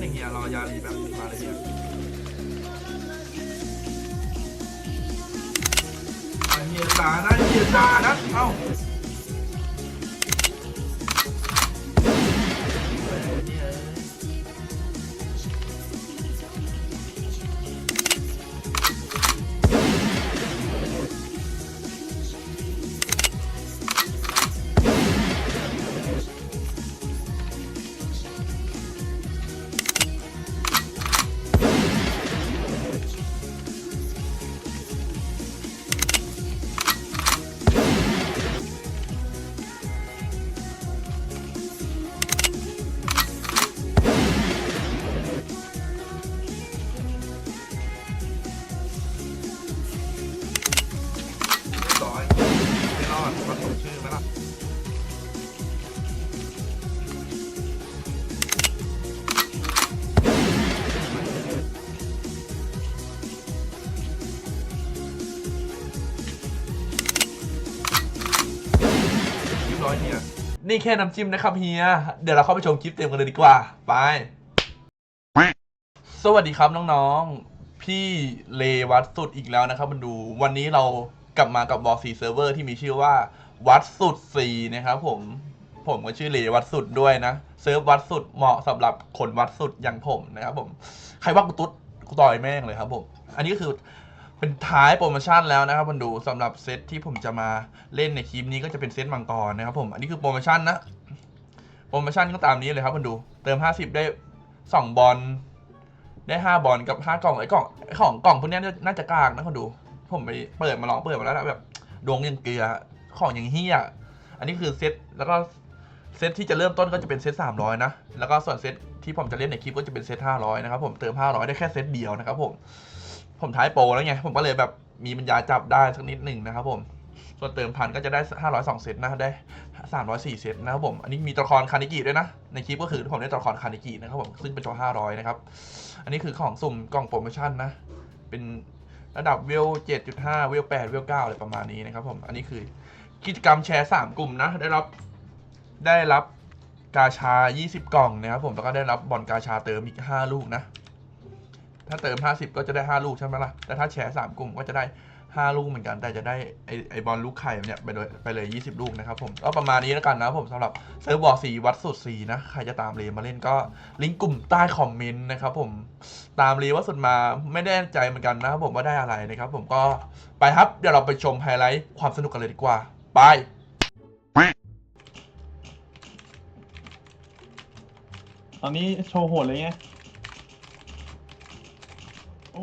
หนึ่งเฮียรอยาลีแบบมาเลยเฮียเฮียตานะเฮียตานะเอ้า้อยเฮียนี่แค่น้ำจิ้มนะครับเฮีย เดี๋ยวเราเข้าไปชมคลิปเต็มกันเลยดีกว่า ไป สวัสดีครับน้องๆ พี่เลวัดสุดอีกแล้วนะครับ มันดู วันนี้เรากลับมากับบอสีเซิร์ฟเวอร์ที่มีชื่อว่า วัดสุดสีนะครับผม ผมก็ชื่อเลวัดสุดด้วยนะ เซิร์ฟวัดสุดเหมาะสำหรับคนวัดสุดอย่างผมนะครับผม ใครว่ากูตุ๊ดกูต่อยแม่งเลยครับผม อันนี้ก็คือ เป็นท้ายโปรโมชั่นแล้วนะครับมันดูสำหรับเซตที่ผมจะมาเล่นในคลิปนี้ก็จะเป็นเซตมังกรนะครับผม อันนี้คือโปรโมชั่นนะ โปรโมชั่นก็ตามนี้เลยครับมันดู เติม 50 ได้ 2 บอล ได้ 5 บอลกับ 5 กล่องไอ้กล่องไอ้ของกล่องพวกนี้น่าจะกากนะคนดู ผมไปเปิดมาลองเปิดมาแล้วนะแบบดวงยังเกลือของอย่างเฮียอันนี้คือเซตแล้วก็เซตที่จะเริ่มต้นก็จะเป็นเซต300 นะ แล้วก็ส่วนเซตที่ผมจะเล่นในคลิปก็จะเป็นเซต500 นะครับผม เติม 500 ได้แค่เซตเดียวนะครับผม ผมท้ายโปรแล้วไง ผมก็เลยแบบมีปัญญาจับได้สักนิดหนึ่งนะครับผม ส่วนเติมพันก็จะได้ 502 เซตนะได้ 304 เซตนะครับผม อันนี้มีตัวละครคานิกิด้วยนะ ในคลิปก็คือผมได้ตัวละครคานิกินะครับผม ซึ่งเป็นตัว 500 นะครับ อันนี้คือของสุ่มกล่องโปรโมชั่นนะ เป็นระดับเวล 7.5 เวล 8 เวล 9 อะไรประมาณนี้นะครับผม อันนี้คือกิจกรรมแชร์ 3 กลุ่มนะ ได้รับ ได้รับกาชา 20 กล่องนะครับผม แล้วก็ได้รับบอลกาชาเติมอีก 5 ลูกนะ ถ้าเติม 50 ก็จะได้ 5 ลูกใช่ไหมล่ะ แต่ถ้าแชร์ 3 กลุ่มก็จะได้ 5 ลูกเหมือนกัน แต่จะได้ไอไอบอลลูกไข่เนี่ยไปเลยไปเลย 20 ลูกนะครับผม ก็ประมาณนี้แล้วกันนะผมสำหรับเซิร์ฟบอร์ดสีวัดสุดสีนะ ใครจะตามเรมาเล่นก็ลิงก์กลุ่มใต้คอมเมนต์นะครับผม ตามเรวัดสุดมาไม่ได้ใจเหมือนกันนะครับผมว่าได้อะไรนะครับผมก็ไปครับ เดี๋ยวเราไปชมไฮไลท์ความสนุกกันเลยดีกว่า ไปตอนนี้โชว์โหดเลยไง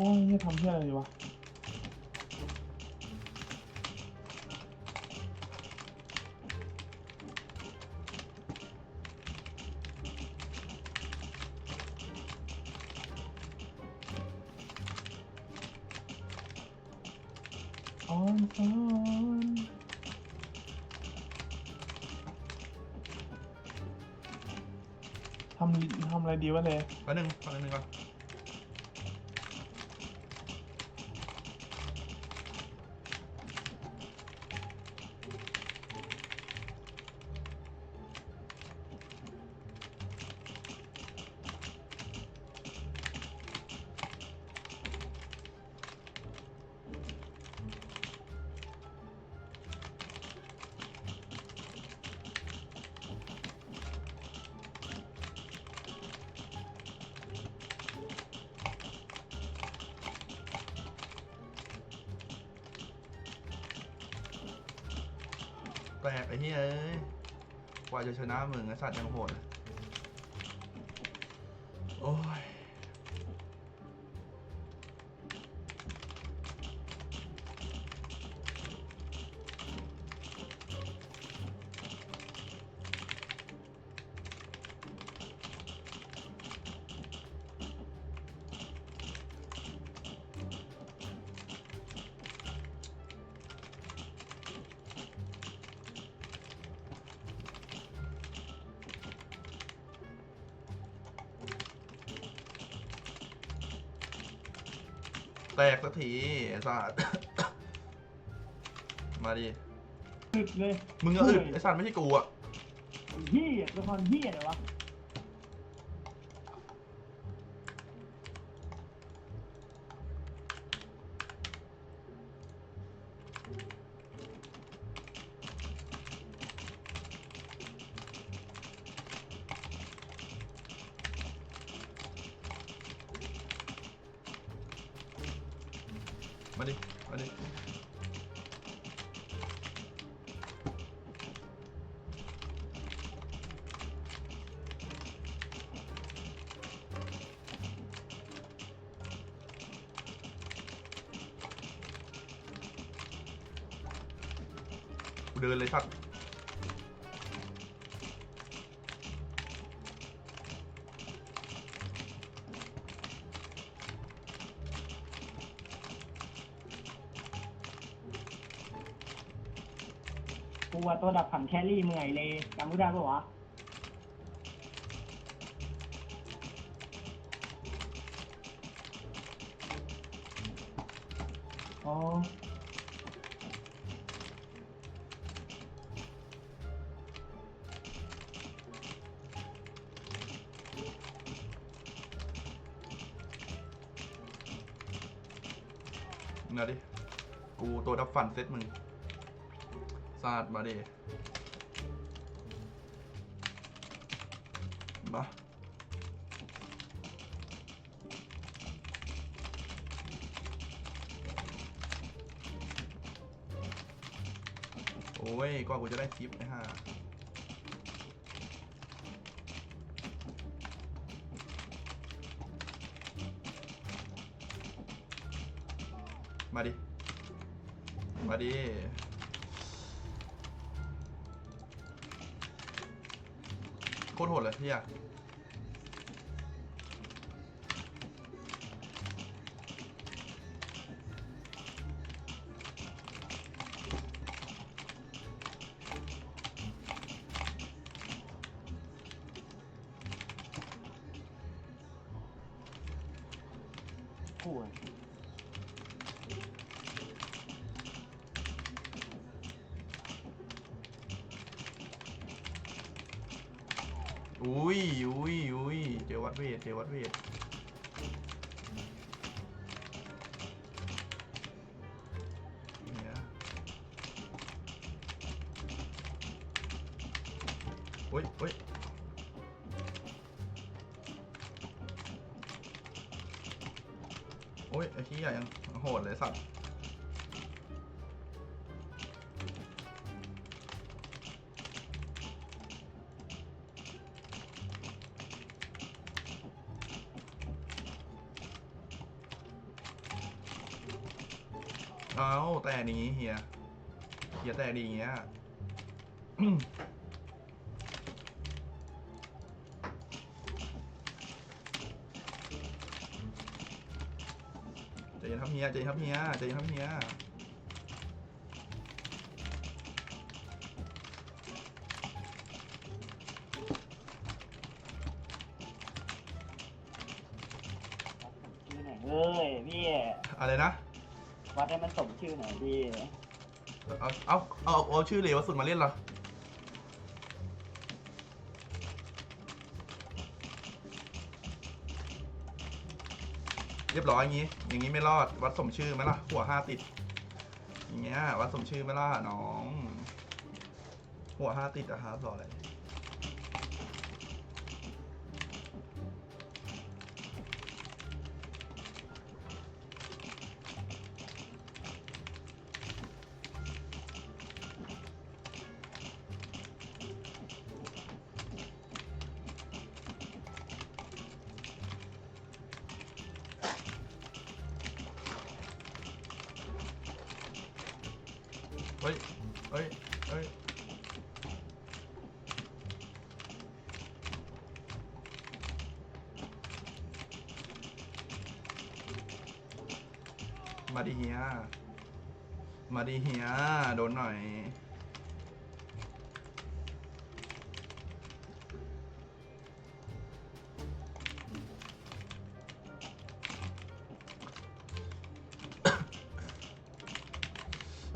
อ้ยจะทำเพื่ออะไรวะออนออนทำทำอะไรดีวะเลยแป๊บนึงแป๊บนึงก่อน แตกไอ้เนี่ยเอ้ยกว่าจะชนะมึงไอสัตว์ยังโหด โอ้ย แตกสักทีไอ้สัตว์ มาดิ อึดเลยมึงก็อึดไอ้สัตว์ไม่ใช่กูอะ เฮียละครเฮียอะไรวะ มาดิ มาดิ กูเดินเลยสัตว์ กูว่าตัวดับผังแครี่เมื่อยเลยจำกูได้ปะวะอ๋อมาดิ กูตัวดับฟันเซ็ตมึง สาดมาดิมาโอ้ยกว่ากูจะได้คลิปนะฮะมาดิ มาดิ โคตรโหดเลยพี่อะ อุ้ยอุ้ยอุ้ยเจอวัดเวทเจอวัดเวทเนี่ยอุ้ยอุ้ยโอ้ยไอ้ที่ใหญ่ยังโหดเลยสัตว์ เอาแต่นี้เฮียเฮียแต่ดีอย่างเงี้ยใจเย็นครับเฮียใจเย็นครับเฮียใจเย็นครับเฮียชื่อหน่อยเอ้ยพี่อะไรนะ วัดให้มันสมชื่อหน่อยพี่เอาเอาเอาเอาชื่อเลวสุดมาเล่นเหรอเรียบร้อยอย่างงี้ อย่างงี้ไม่รอด วัดสมชื่อไหมล่ะ หัวห้าติด อย่างเงี้ย วัดสมชื่อไหมล่ะน้อง หัวห้าติดอะครับรออะไร ฮ้ย เฮ้ย เฮ้ย มาดิเฮีย มาดิเฮีย โดนหน่อย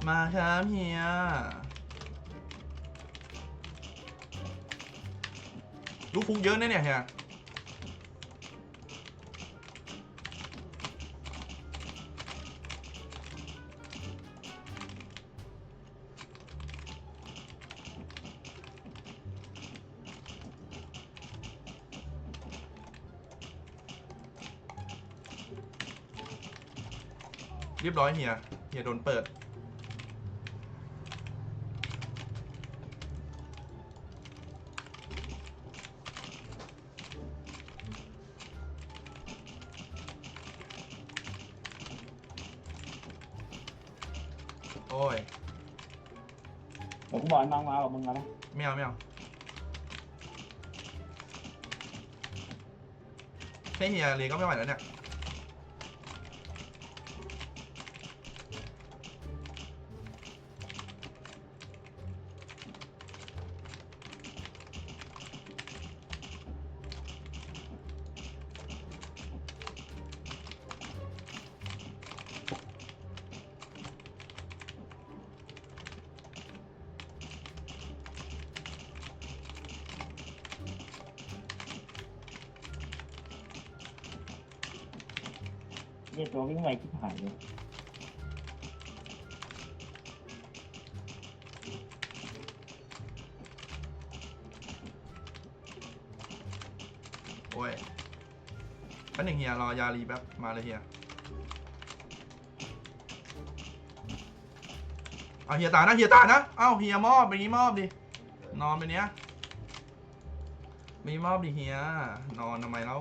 มาครับเฮียลูกฟุกเยอะนะเนี่ยเฮียเรียบร้อยเฮียเฮียโดนเปิด เดี๋ยวกูบอกให้น้องมากับมึงนะไม่เอาไม่เอาแค่เฮียเลยก็ไม่ไหวแล้วเนี่ย เรียตัววิ่งไวที่หายเลยโอ้ยแป๊บหนึ่งเฮียรอยารีแป๊บมาเลยเฮียเอาเฮียตายนะเฮียตายนะเอ้าเฮียมอบไปงี้มอบดินอนไปเนี้ยมีมอบดิเฮียนอนทำไมเล่า